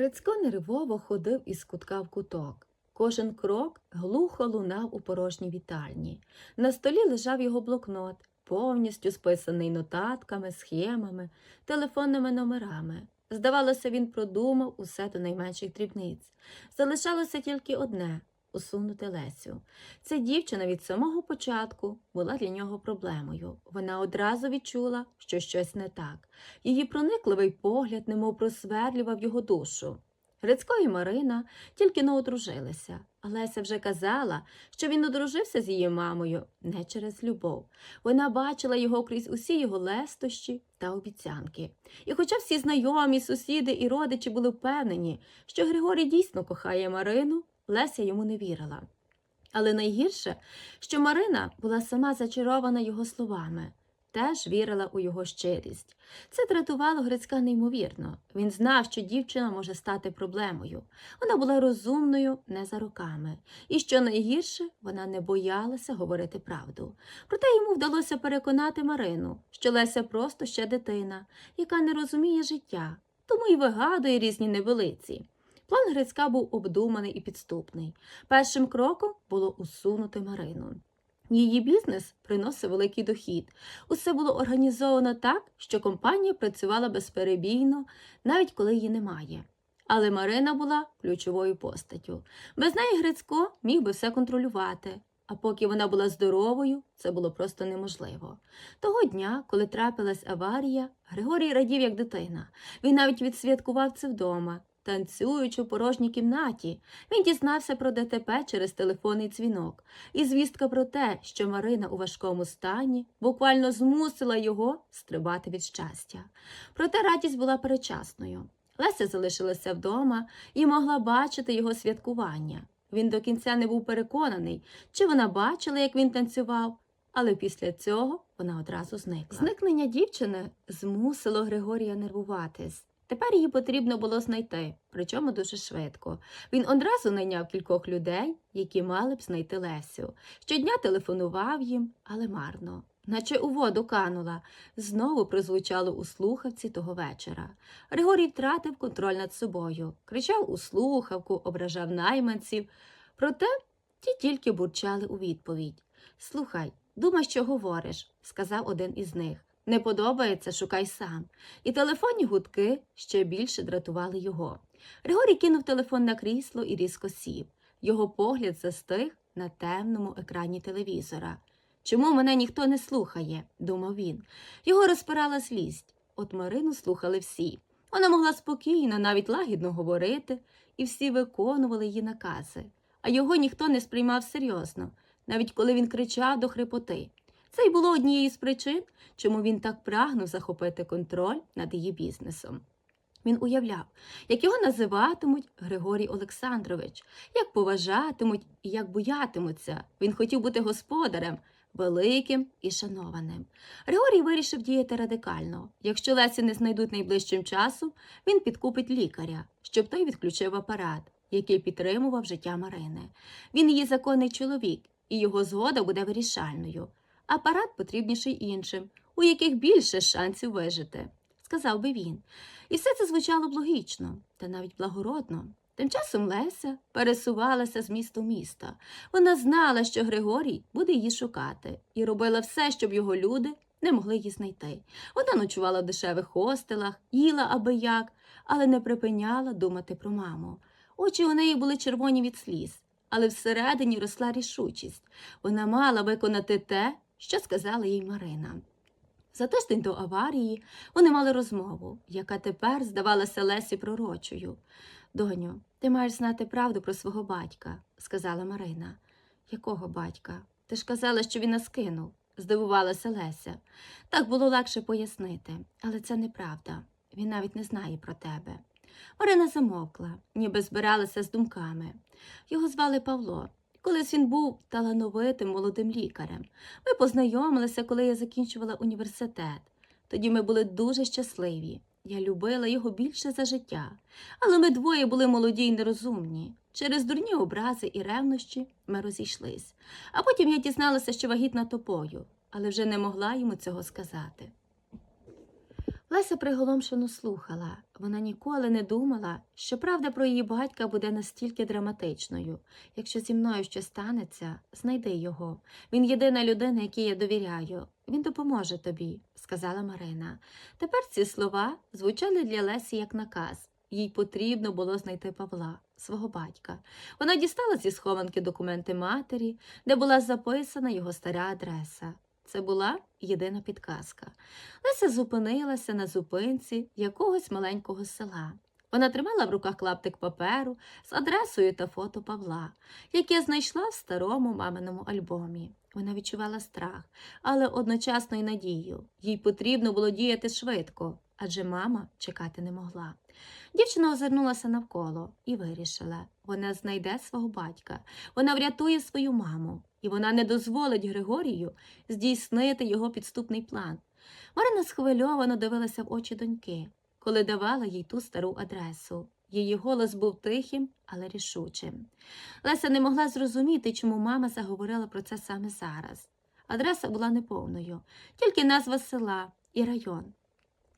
Грицько нервово ходив із кутка в куток. Кожен крок глухо лунав у порожній вітальні. На столі лежав його блокнот, повністю списаний нотатками, схемами, телефонними номерами. Здавалося, він продумав усе до найменших дрібниць. Залишалося тільки одне усунути Лесю. Ця дівчина від самого початку була для нього проблемою. Вона одразу відчула, що щось не так. Її проникливий погляд немов просверлював його душу. Грицько і Марина тільки но одружилися, Леся вже казала, що він одружився з її мамою не через любов. Вона бачила його крізь усі його лестощі та обіцянки. І хоча всі знайомі, сусіди і родичі були впевнені, що Григорій дійсно кохає Марину, Леся йому не вірила. Але найгірше, що Марина була сама зачарована його словами, теж вірила у його щирість. Це дратувало Грицька неймовірно. Він знав, що дівчина може стати проблемою. Вона була розумною не за роками. І що найгірше, вона не боялася говорити правду. Проте йому вдалося переконати Марину, що Леся просто ще дитина, яка не розуміє життя, тому й вигадує різні невелиці. План Грицька був обдуманий і підступний. Першим кроком було усунути Марину. Її бізнес приносив великий дохід. Усе було організовано так, що компанія працювала безперебійно, навіть коли її немає. Але Марина була ключовою постаттю. Без неї Грицько міг би все контролювати. А поки вона була здоровою, це було просто неможливо. Того дня, коли трапилась аварія, Григорій радів як дитина. Він навіть відсвяткував це вдома, танцюючи в порожній кімнаті. Він дізнався про ДТП через телефонний дзвінок. І звістка про те, що Марина у важкому стані, буквально змусила його стрибати від щастя. Проте радість була перечасною. Леся залишилася вдома і могла бачити його святкування. Він до кінця не був переконаний, чи вона бачила, як він танцював, але після цього вона одразу зникла. Зникнення дівчини змусило Григорія нервуватись. Тепер її потрібно було знайти, причому дуже швидко. Він одразу найняв кількох людей, які мали б знайти Лесю. Щодня телефонував їм, але марно. Наче у воду канула, знову прозвучало у слухавці того вечора. Григорій втратив контроль над собою, кричав у слухавку, ображав найманців. Проте ті тільки бурчали у відповідь. Слухай, думай, що говориш, сказав один із них. Не подобається, шукай сам. І телефонні гудки ще більше дратували його. Григорій кинув телефон на крісло і різко сів. Його погляд застиг на темному екрані телевізора. Чому мене ніхто не слухає? думав він. Його розпирала злість. От Марину слухали всі. Вона могла спокійно, навіть лагідно говорити, і всі виконували її накази. А його ніхто не сприймав серйозно, навіть коли він кричав до хрипоти. Це й було однією з причин, чому він так прагнув захопити контроль над її бізнесом. Він уявляв, як його називатимуть Григорій Олександрович, як поважатимуть і як боятимуться. Він хотів бути господарем, великим і шанованим. Григорій вирішив діяти радикально. Якщо Лесі не знайдуть найближчим часом, він підкупить лікаря, щоб той відключив апарат, який підтримував життя Марини. Він її законний чоловік, і його згода буде вирішальною. Апарат потрібніший іншим, у яких більше шансів вижити, сказав би він. І все це звучало б логічно та навіть благородно. Тим часом Леся пересувалася з міста місто. Вона знала, що Григорій буде її шукати, і робила все, щоб його люди не могли її знайти. Вона ночувала в дешевих хостелах, їла аби як, але не припиняла думати про маму. Очі у неї були червоні від сліз, але всередині росла рішучість. Вона мала виконати те, що сказала їй Марина. За тиждень до аварії вони мали розмову, яка тепер здавалася Лесі пророчою. Доню, ти маєш знати правду про свого батька, сказала Марина. Якого батька? Ти ж казала, що він нас кинув, здивувалася Леся. Так було легше пояснити, але це неправда. Він навіть не знає про тебе. Марина замовкла, ніби збиралася з думками. Його звали Павло. Колись він був талановитим молодим лікарем. Ми познайомилися, коли я закінчувала університет. Тоді ми були дуже щасливі. Я любила його більше за життя. Але ми двоє були молоді й нерозумні. Через дурні образи і ревнощі ми розійшлись. А потім я дізналася, що вагітна топою, але вже не могла йому цього сказати. Леся приголомшено слухала. Вона ніколи не думала, що правда про її батька буде настільки драматичною. Якщо зі мною щось станеться, знайди його. Він єдина людина, якій я довіряю. Він допоможе тобі, сказала Марина. Тепер ці слова звучали для Лесі як наказ. Їй потрібно було знайти Павла, свого батька. Вона дістала зі схованки документи матері, де була записана його стара адреса. Це була єдина підказка. Леся зупинилася на зупинці якогось маленького села. Вона тримала в руках клаптик паперу з адресою та фото Павла, яке знайшла в старому маминому альбомі. Вона відчувала страх, але одночасно й надію. Їй потрібно було діяти швидко, адже мама чекати не могла. Дівчина озирнулася навколо і вирішила, вона знайде свого батька, вона врятує свою маму, і вона не дозволить Григорію здійснити його підступний план. Марина схвильовано дивилася в очі доньки, коли давала їй ту стару адресу. Її голос був тихим, але рішучим. Леся не могла зрозуміти, чому мама заговорила про це саме зараз. Адреса була неповною, тільки назва села і район.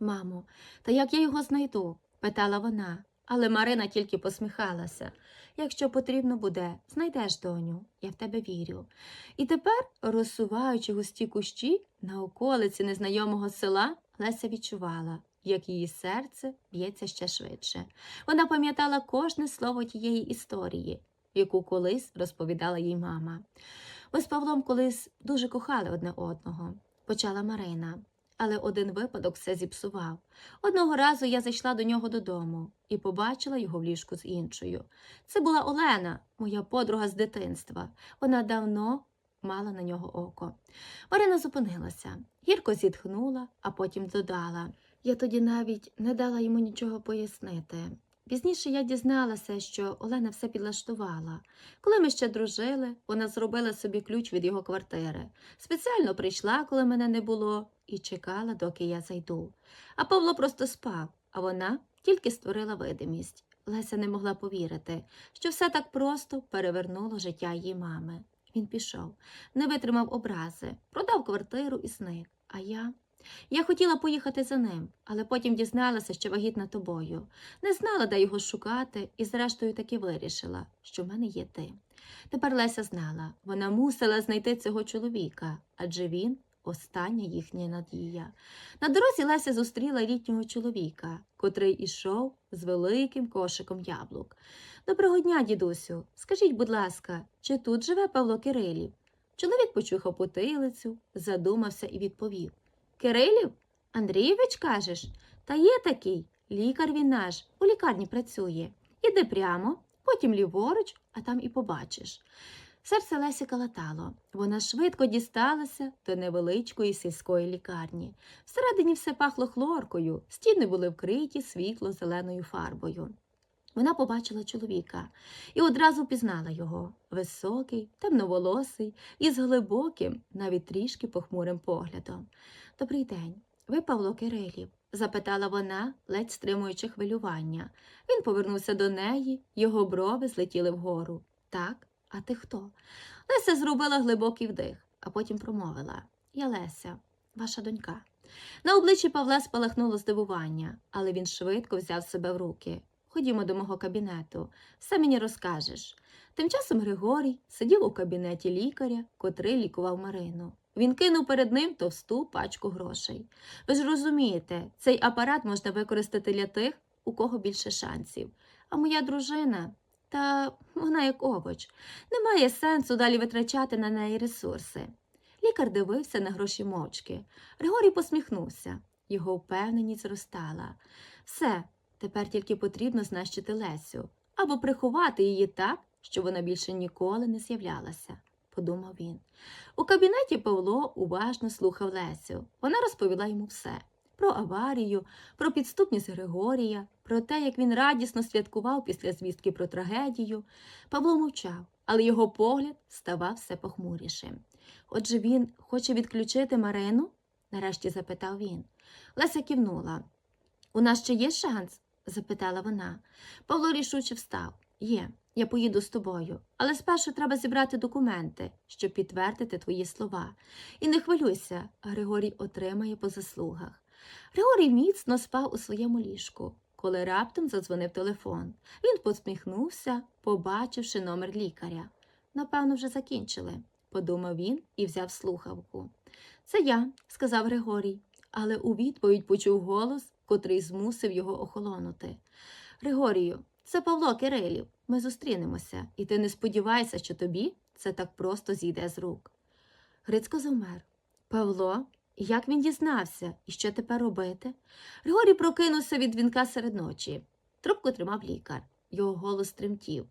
Мамо, та як я його знайду? Питала вона, але Марина тільки посміхалася. Якщо потрібно буде, знайдеш доню, я в тебе вірю. І тепер, розсуваючи густі кущі на околиці незнайомого села, Леся відчувала, як її серце б'ється ще швидше. Вона пам'ятала кожне слово тієї історії, яку колись розповідала їй мама. Ми з Павлом колись дуже кохали одне одного, почала Марина. Але один випадок все зіпсував. Одного разу я зайшла до нього додому і побачила його в ліжку з іншою. Це була Олена, моя подруга з дитинства. Вона давно мала на нього око. Марина зупинилася, гірко зітхнула, а потім додала. Я тоді навіть не дала йому нічого пояснити. Пізніше я дізналася, що Олена все підлаштувала. Коли ми ще дружили, вона зробила собі ключ від його квартири. Спеціально прийшла, коли мене не було, і чекала, доки я зайду. А Павло просто спав, а вона тільки створила видимість. Леся не могла повірити, що все так просто перевернуло життя її мами. Він пішов, не витримав образи, продав квартиру і зник. А я. Я хотіла поїхати за ним, але потім дізналася, що вагітна тобою. Не знала, де його шукати, і зрештою таки вирішила, що в мене є ти. Тепер Леся знала, вона мусила знайти цього чоловіка, адже він остання їхня надія. На дорозі Леся зустріла літнього чоловіка, котрий ішов з великим кошиком яблук. Доброго дня, дідусю. Скажіть, будь ласка, чи тут живе Павло Кирилів? Чоловік почухав потилицю, задумався і відповів. Кирилів? Андрійович, кажеш? Та є такий. Лікар він наш, у лікарні працює. Іди прямо, потім ліворуч, а там і побачиш. Серце Лесі калатало. Вона швидко дісталася до невеличкої сільської лікарні. Всередині все пахло хлоркою, стіни були вкриті світло-зеленою фарбою. Вона побачила чоловіка і одразу пізнала його високий, темноволосий, із глибоким, навіть трішки похмурим поглядом. Добрий день, ви Павло Кирилів? запитала вона, ледь стримуючи хвилювання. Він повернувся до неї, його брови злетіли вгору. Так, а ти хто? Леся зробила глибокий вдих, а потім промовила Я Леся, ваша донька. На обличчі Павла спалахнуло здивування, але він швидко взяв себе в руки. Ходімо до мого кабінету, все мені розкажеш. Тим часом Григорій сидів у кабінеті лікаря, котрий лікував Марину. Він кинув перед ним товсту пачку грошей. Ви ж розумієте, цей апарат можна використати для тих, у кого більше шансів. А моя дружина, та вона як овоч, немає сенсу далі витрачати на неї ресурси. Лікар дивився на гроші мовчки. Григорій посміхнувся. Його впевненість зростала. Все, тепер тільки потрібно знищити Лесю або приховати її так, щоб вона більше ніколи не з'являлася, подумав він. У кабінеті Павло уважно слухав Лесю. Вона розповіла йому все про аварію, про підступність Григорія, про те, як він радісно святкував після звістки про трагедію. Павло мовчав, але його погляд ставав все похмурішим. Отже, він хоче відключити Марину? нарешті запитав він. Леся кивнула. У нас ще є шанс? запитала вона. Павло рішуче встав. Є, я поїду з тобою, але спершу треба зібрати документи, щоб підтвердити твої слова. І не хвилюйся, Григорій отримає по заслугах. Григорій міцно спав у своєму ліжку, коли раптом задзвонив телефон. Він посміхнувся, побачивши номер лікаря. Напевно, вже закінчили, подумав він і взяв слухавку. Це я, сказав Григорій, але у відповідь почув голос, котрий змусив його охолонути. Григорію, це Павло Кирилів. Ми зустрінемося, і ти не сподівайся, що тобі це так просто зійде з рук. Грицько завмер. Павло, як він дізнався, і що тепер робити? Григорій прокинувся від дзвінка серед ночі. Трубку тримав лікар. Його голос тремтів.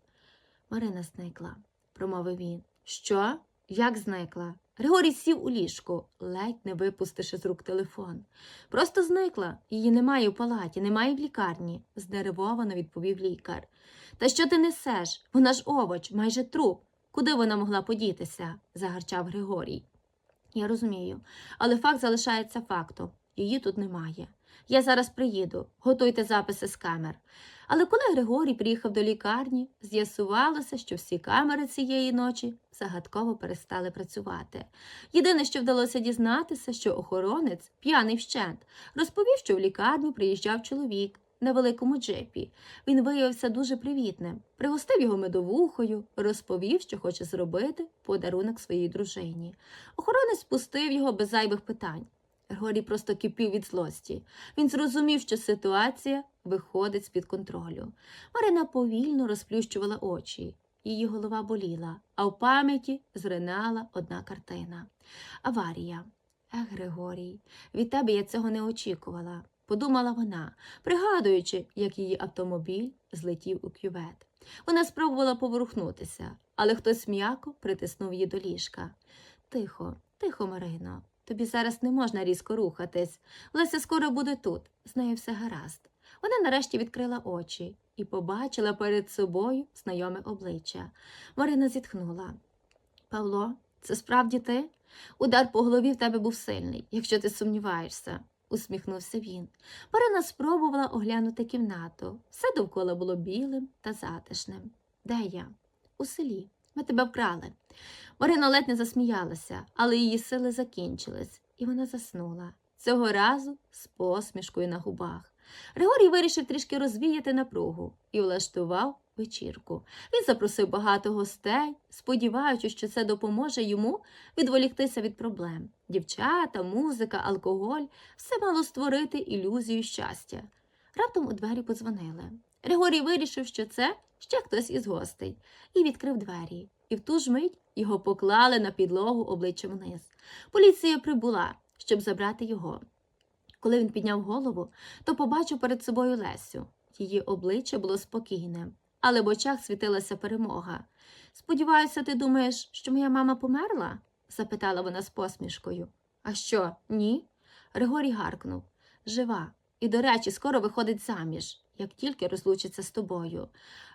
Марина зникла, промовив він. Що? Як зникла? Григорій сів у ліжку, ледь не випустивши з рук телефон. Просто зникла. Її немає в палаті, немає в лікарні, знервовано відповів лікар. Та що ти несеш? Вона ж овоч, майже труп. Куди вона могла подітися? загарчав Григорій. Я розумію, але факт залишається фактом. Її тут немає. Я зараз приїду, готуйте записи з камер. Але коли Григорій приїхав до лікарні, з'ясувалося, що всі камери цієї ночі загадково перестали працювати. Єдине, що вдалося дізнатися, що охоронець, п'яний вщент, розповів, що в лікарню приїжджав чоловік на великому джипі. Він виявився дуже привітним, пригостив його медовухою, розповів, що хоче зробити подарунок своїй дружині. Охоронець пустив його без зайвих питань. Григорій просто кипів від злості. Він зрозумів, що ситуація виходить з-під контролю. Марина повільно розплющувала очі. Її голова боліла, а в пам'яті зринала одна картина. Аварія. Ех, Григорій, від тебе я цього не очікувала, подумала вона, пригадуючи, як її автомобіль злетів у кювет. Вона спробувала поворухнутися, але хтось м'яко притиснув її до ліжка. Тихо, тихо, Марино, тобі зараз не можна різко рухатись. Леся скоро буде тут, з нею все гаразд. Вона нарешті відкрила очі і побачила перед собою знайоме обличчя. Марина зітхнула. Павло, це справді ти? Удар по голові в тебе був сильний, якщо ти сумніваєшся, усміхнувся він. Марина спробувала оглянути кімнату. Все довкола було білим та затишним. Де я? У селі. Ми тебе вкрали. Марина ледь не засміялася, але її сили закінчились, і вона заснула. Цього разу з посмішкою на губах. Григорій вирішив трішки розвіяти напругу і влаштував вечірку. Він запросив багато гостей, сподіваючись, що це допоможе йому відволіктися від проблем. Дівчата, музика, алкоголь все мало створити ілюзію щастя. Раптом у двері подзвонили. Григорій вирішив, що це ще хтось із гостей, і відкрив двері. І в ту ж мить його поклали на підлогу обличчям вниз. Поліція прибула, щоб забрати його. Коли він підняв голову, то побачив перед собою Лесю. Її обличчя було спокійним, але в очах світилася перемога. Сподіваюся, ти думаєш, що моя мама померла? запитала вона з посмішкою. А що, ні? Григорій гаркнув. Жива. І, до речі, скоро виходить заміж, як тільки розлучиться з тобою.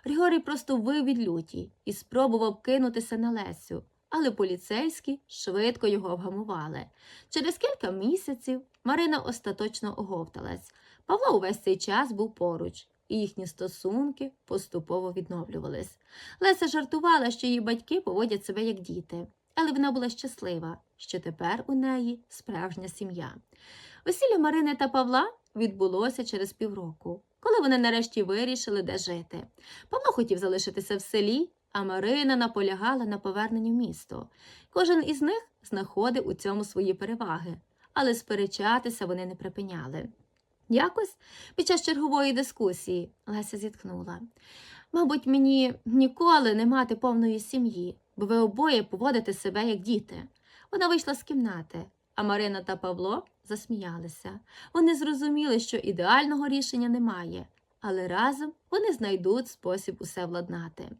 Григорій просто вив від люті і спробував кинутися на Лесю, але поліцейські швидко його вгамували. Через кілька місяців Марина остаточно оговталась. Павло увесь цей час був поруч, і їхні стосунки поступово відновлювались. Леся жартувала, що її батьки поводять себе як діти, але вона була щаслива, що тепер у неї справжня сім'я. Весілля Марини та Павла відбулося через півроку, коли вони нарешті вирішили, де жити. Павло хотів залишитися в селі, а Марина наполягала на поверненні в місто. Кожен із них знаходив у цьому свої переваги, але сперечатися вони не припиняли. Якось під час чергової дискусії Леся зітхнула. Мабуть, мені ніколи не мати повної сім'ї, бо ви обоє поводите себе як діти. Вона вийшла з кімнати, а Марина та Павло засміялися. Вони зрозуміли, що ідеального рішення немає, але разом вони знайдуть спосіб усе владнати.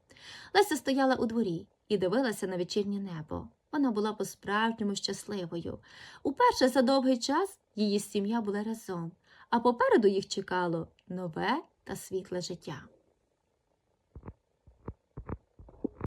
Леся стояла у дворі і дивилася на вечірнє небо. Вона була по-справжньому щасливою. Уперше за довгий час її сім'я була разом, а попереду їх чекало нове та світле життя.